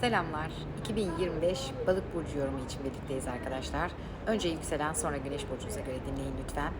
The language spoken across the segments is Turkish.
Selamlar. 2025 balık burcu yorumu için birlikteyiz arkadaşlar. Önce yükselen sonra güneş burcunuza göre dinleyin lütfen.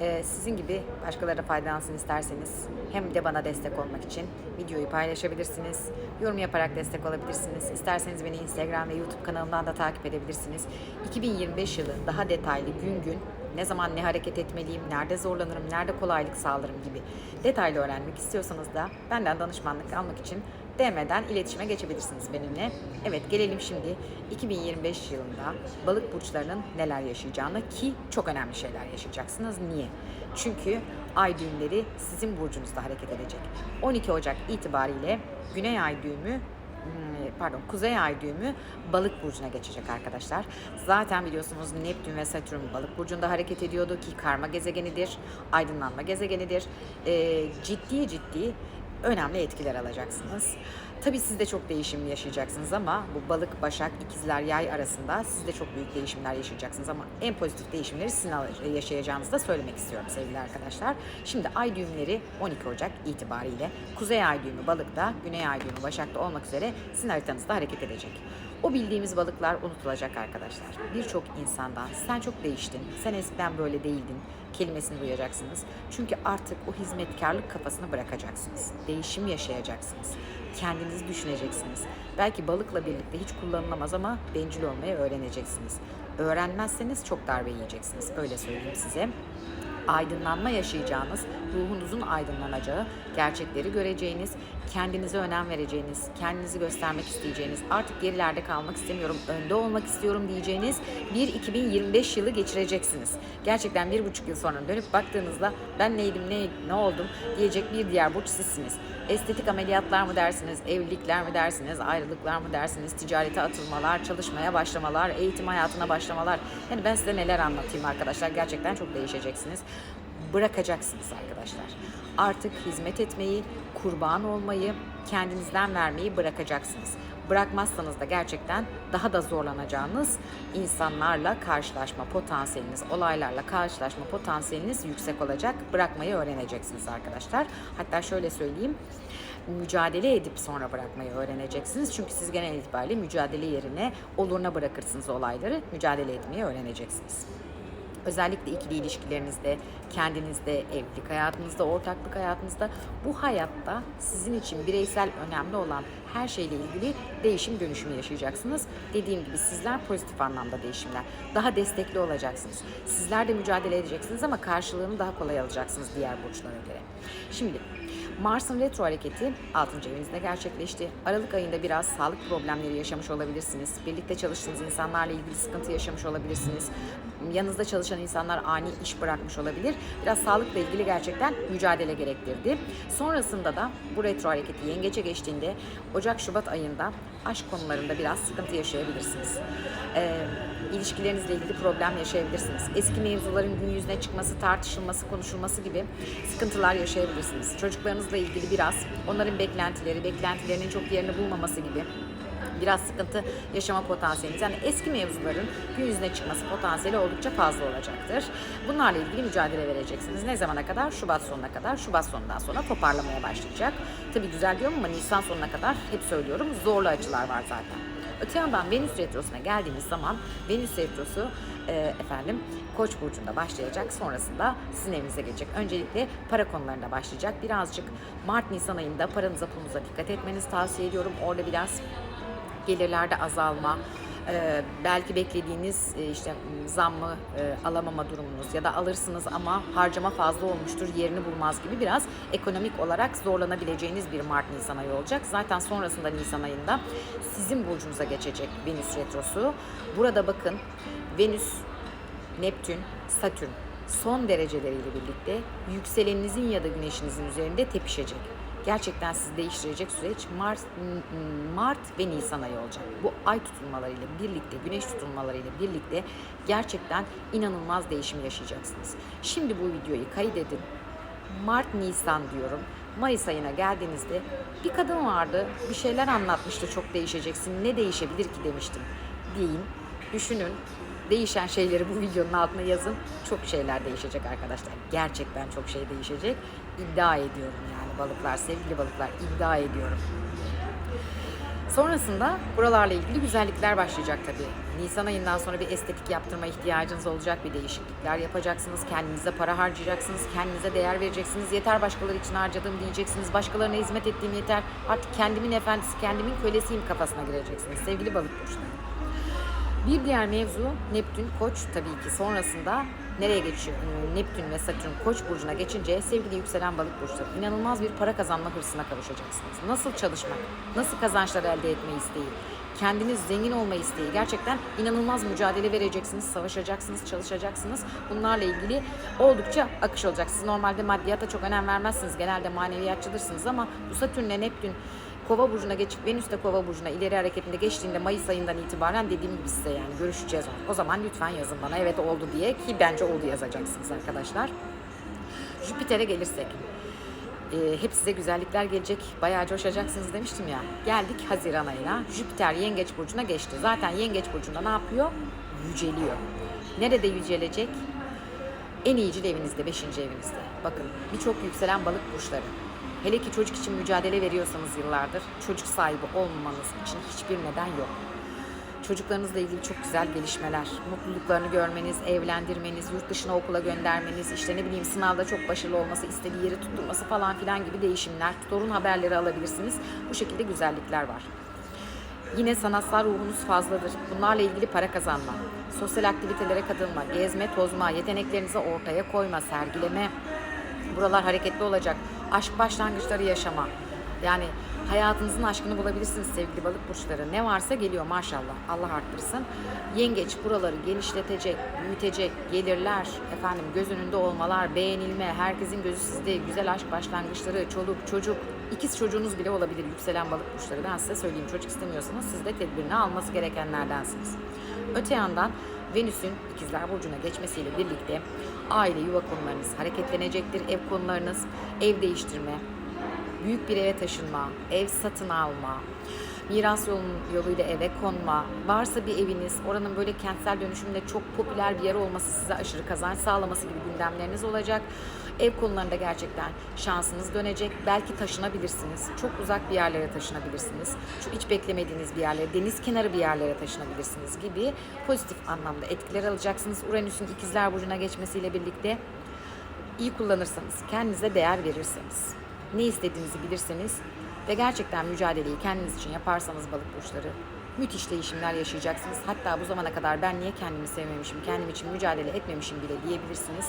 Ee, sizin gibi başkalarına faydalansın isterseniz hem de bana destek olmak için videoyu paylaşabilirsiniz. Yorum yaparak destek olabilirsiniz. İsterseniz beni Instagram ve YouTube kanalımdan da takip edebilirsiniz. 2025 yılı daha detaylı gün gün ne zaman ne hareket etmeliyim, nerede zorlanırım, nerede kolaylık sağlarım gibi detaylı öğrenmek istiyorsanız da benden danışmanlık almak için DM'den iletişime geçebilirsiniz benimle. Evet gelelim şimdi 2025 yılında balık burçlarının neler yaşayacağına ki çok önemli şeyler yaşayacaksınız. Niye? Çünkü ay düğümleri sizin burcunuzda hareket edecek. 12 Ocak itibariyle Güney Ay düğümü hmm, pardon Kuzey Ay düğümü Balık burcuna geçecek arkadaşlar. Zaten biliyorsunuz Neptün ve Satürn Balık burcunda hareket ediyordu ki karma gezegenidir, aydınlanma gezegenidir. Ee, ciddi ciddi önemli etkiler alacaksınız. Tabii siz de çok değişim yaşayacaksınız ama bu balık, başak, ikizler, yay arasında siz de çok büyük değişimler yaşayacaksınız ama en pozitif değişimleri sizin al- yaşayacağınızı da söylemek istiyorum sevgili arkadaşlar. Şimdi ay düğümleri 12 Ocak itibariyle Kuzey ay düğümü balıkta, Güney ay düğümü başakta olmak üzere sizin haritanızda hareket edecek. O bildiğimiz balıklar unutulacak arkadaşlar. Birçok insandan sen çok değiştin, sen eskiden böyle değildin kelimesini duyacaksınız. Çünkü artık o hizmetkarlık kafasını bırakacaksınız. Değişim yaşayacaksınız. Kendinizi düşüneceksiniz. Belki balıkla birlikte hiç kullanılamaz ama bencil olmayı öğreneceksiniz. Öğrenmezseniz çok darbe yiyeceksiniz. Öyle söyleyeyim size aydınlanma yaşayacağınız, ruhunuzun aydınlanacağı, gerçekleri göreceğiniz, kendinize önem vereceğiniz, kendinizi göstermek isteyeceğiniz, artık gerilerde kalmak istemiyorum, önde olmak istiyorum diyeceğiniz bir 2025 yılı geçireceksiniz. Gerçekten bir buçuk yıl sonra dönüp baktığınızda ben neydim, ne, ne oldum diyecek bir diğer burç sizsiniz. Estetik ameliyatlar mı dersiniz, evlilikler mi dersiniz, ayrılıklar mı dersiniz, ticarete atılmalar, çalışmaya başlamalar, eğitim hayatına başlamalar. Yani ben size neler anlatayım arkadaşlar. Gerçekten çok değişeceksiniz. Bırakacaksınız arkadaşlar. Artık hizmet etmeyi, kurban olmayı, kendinizden vermeyi bırakacaksınız. Bırakmazsanız da gerçekten daha da zorlanacağınız insanlarla karşılaşma potansiyeliniz, olaylarla karşılaşma potansiyeliniz yüksek olacak. Bırakmayı öğreneceksiniz arkadaşlar. Hatta şöyle söyleyeyim mücadele edip sonra bırakmayı öğreneceksiniz. Çünkü siz genel itibariyle mücadele yerine oluruna bırakırsınız olayları. Mücadele etmeyi öğreneceksiniz. Özellikle ikili ilişkilerinizde, kendinizde, evlilik hayatınızda, ortaklık hayatınızda bu hayatta sizin için bireysel önemli olan her şeyle ilgili değişim dönüşümü yaşayacaksınız. Dediğim gibi sizler pozitif anlamda değişimler. Daha destekli olacaksınız. Sizler de mücadele edeceksiniz ama karşılığını daha kolay alacaksınız diğer burçlara göre. Şimdi Mars'ın retro hareketi 6. evinizde gerçekleşti. Aralık ayında biraz sağlık problemleri yaşamış olabilirsiniz. Birlikte çalıştığınız insanlarla ilgili sıkıntı yaşamış olabilirsiniz. Yanınızda çalışan insanlar ani iş bırakmış olabilir. Biraz sağlıkla ilgili gerçekten mücadele gerektirdi. Sonrasında da bu retro hareketi yengeçe geçtiğinde Ocak-Şubat ayında aşk konularında biraz sıkıntı yaşayabilirsiniz. Ee, ilişkilerinizle ilgili problem yaşayabilirsiniz. Eski mevzuların gün yüzüne çıkması, tartışılması, konuşulması gibi sıkıntılar yaşayabilirsiniz. Çocuklarınızla ilgili biraz onların beklentileri, beklentilerinin çok yerini bulmaması gibi biraz sıkıntı yaşama potansiyeliniz. Yani eski mevzuların gün yüzüne çıkması potansiyeli oldukça fazla olacaktır. Bunlarla ilgili mücadele vereceksiniz. Ne zamana kadar? Şubat sonuna kadar. Şubat sonundan sonra toparlamaya başlayacak. Tabii güzel diyorum ama Nisan sonuna kadar hep söylüyorum zorlu açılar var zaten. Öte yandan Venüs Retrosu'na geldiğimiz zaman Venüs Retrosu e, efendim Koç burcunda başlayacak. Sonrasında sizin evinize gelecek. Öncelikle para konularında başlayacak. Birazcık Mart-Nisan ayında paranıza pulunuza dikkat etmenizi tavsiye ediyorum. Orada biraz gelirlerde azalma, e, belki beklediğiniz e, işte zammı e, alamama durumunuz ya da alırsınız ama harcama fazla olmuştur yerini bulmaz gibi biraz ekonomik olarak zorlanabileceğiniz bir Mart Nisan ayı olacak. Zaten sonrasında Nisan ayında sizin burcunuza geçecek Venüs retrosu. Burada bakın Venüs, Neptün, Satürn son dereceleriyle birlikte yükseleninizin ya da güneşinizin üzerinde tepişecek gerçekten sizi değiştirecek süreç Mart, Mart ve Nisan ayı olacak. Bu ay tutulmalarıyla birlikte, güneş tutulmalarıyla birlikte gerçekten inanılmaz değişim yaşayacaksınız. Şimdi bu videoyu kaydedin. Mart, Nisan diyorum. Mayıs ayına geldiğinizde bir kadın vardı, bir şeyler anlatmıştı çok değişeceksin, ne değişebilir ki demiştim. Deyin, düşünün, değişen şeyleri bu videonun altına yazın. Çok şeyler değişecek arkadaşlar. Gerçekten çok şey değişecek. İddia ediyorum yani balıklar, sevgili balıklar iddia ediyorum. Sonrasında buralarla ilgili güzellikler başlayacak tabii. Nisan ayından sonra bir estetik yaptırma ihtiyacınız olacak, bir değişiklikler yapacaksınız, kendinize para harcayacaksınız, kendinize değer vereceksiniz. Yeter başkaları için harcadım diyeceksiniz, başkalarına hizmet ettiğim yeter, artık kendimin efendisi, kendimin kölesiyim kafasına gireceksiniz sevgili balık burçları. Bir diğer mevzu Neptün Koç tabii ki sonrasında nereye geçiyor? Ee, Neptün ve Satürn Koç burcuna geçince sevgili yükselen balık burçları inanılmaz bir para kazanma hırsına kavuşacaksınız. Nasıl çalışmak, nasıl kazançlar elde etme isteği, kendiniz zengin olma isteği gerçekten inanılmaz mücadele vereceksiniz, savaşacaksınız, çalışacaksınız. Bunlarla ilgili oldukça akış olacak. Siz normalde maddiyata çok önem vermezsiniz. Genelde maneviyatçıdırsınız ama bu Satürn'le Neptün Kova burcuna geçip Venüs de Kova burcuna ileri hareketinde geçtiğinde Mayıs ayından itibaren dediğim gibi size yani görüşeceğiz onu. O zaman lütfen yazın bana evet oldu diye ki bence oldu yazacaksınız arkadaşlar. Jüpiter'e gelirsek. e, hep size güzellikler gelecek. Bayağı coşacaksınız demiştim ya. Geldik Haziran ayına. Jüpiter Yengeç Burcu'na geçti. Zaten Yengeç Burcu'nda ne yapıyor? Yüceliyor. Nerede yücelecek? En iyicil evinizde, 5. evinizde. Bakın birçok yükselen balık burçları. Hele ki çocuk için mücadele veriyorsanız yıllardır çocuk sahibi olmamanız için hiçbir neden yok. Çocuklarınızla ilgili çok güzel gelişmeler, mutluluklarını görmeniz, evlendirmeniz, yurt dışına okula göndermeniz, işte ne bileyim sınavda çok başarılı olması, istediği yeri tutturması falan filan gibi değişimler, torun haberleri alabilirsiniz. Bu şekilde güzellikler var. Yine sanatsal ruhunuz fazladır. Bunlarla ilgili para kazanma, sosyal aktivitelere katılma, gezme, tozma, yeteneklerinizi ortaya koyma, sergileme. Buralar hareketli olacak. Aşk başlangıçları yaşama. Yani hayatınızın aşkını bulabilirsiniz sevgili balık burçları. Ne varsa geliyor maşallah. Allah arttırsın. Yengeç buraları genişletecek, büyütecek, gelirler, efendim göz önünde olmalar, beğenilme, herkesin gözü sizde, güzel aşk başlangıçları, çoluk, çocuk, ikiz çocuğunuz bile olabilir yükselen balık burçları. Ben size söyleyeyim çocuk istemiyorsanız siz de tedbirini alması gerekenlerdensiniz. Öte yandan Venüs'ün ikizler burcuna geçmesiyle birlikte aile yuva konularınız hareketlenecektir. Ev konularınız, ev değiştirme, büyük bir eve taşınma, ev satın alma, miras yolun, yoluyla eve konma, varsa bir eviniz, oranın böyle kentsel dönüşümde çok popüler bir yer olması size aşırı kazanç sağlaması gibi gündemleriniz olacak. Ev konularında gerçekten şansınız dönecek. Belki taşınabilirsiniz. Çok uzak bir yerlere taşınabilirsiniz. Çok hiç beklemediğiniz bir yerlere, deniz kenarı bir yerlere taşınabilirsiniz gibi pozitif anlamda etkiler alacaksınız. Uranüs'ün ikizler burcuna geçmesiyle birlikte iyi kullanırsanız, kendinize değer verirseniz, ne istediğinizi bilirseniz ve gerçekten mücadeleyi kendiniz için yaparsanız balık burçları müthiş değişimler yaşayacaksınız. Hatta bu zamana kadar ben niye kendimi sevmemişim, kendim için mücadele etmemişim bile diyebilirsiniz.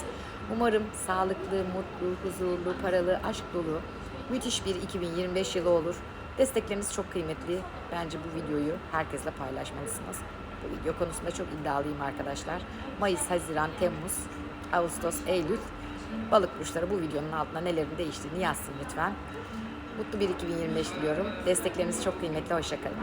Umarım sağlıklı, mutlu, huzurlu, paralı, aşk dolu müthiş bir 2025 yılı olur. Destekleriniz çok kıymetli. Bence bu videoyu herkesle paylaşmalısınız. Bu video konusunda çok iddialıyım arkadaşlar. Mayıs, Haziran, Temmuz, Ağustos, Eylül balık burçları bu videonun altına nelerin değiştiğini yazsın lütfen. Mutlu bir 2025 diliyorum. Destekleriniz çok kıymetli. Hoşçakalın.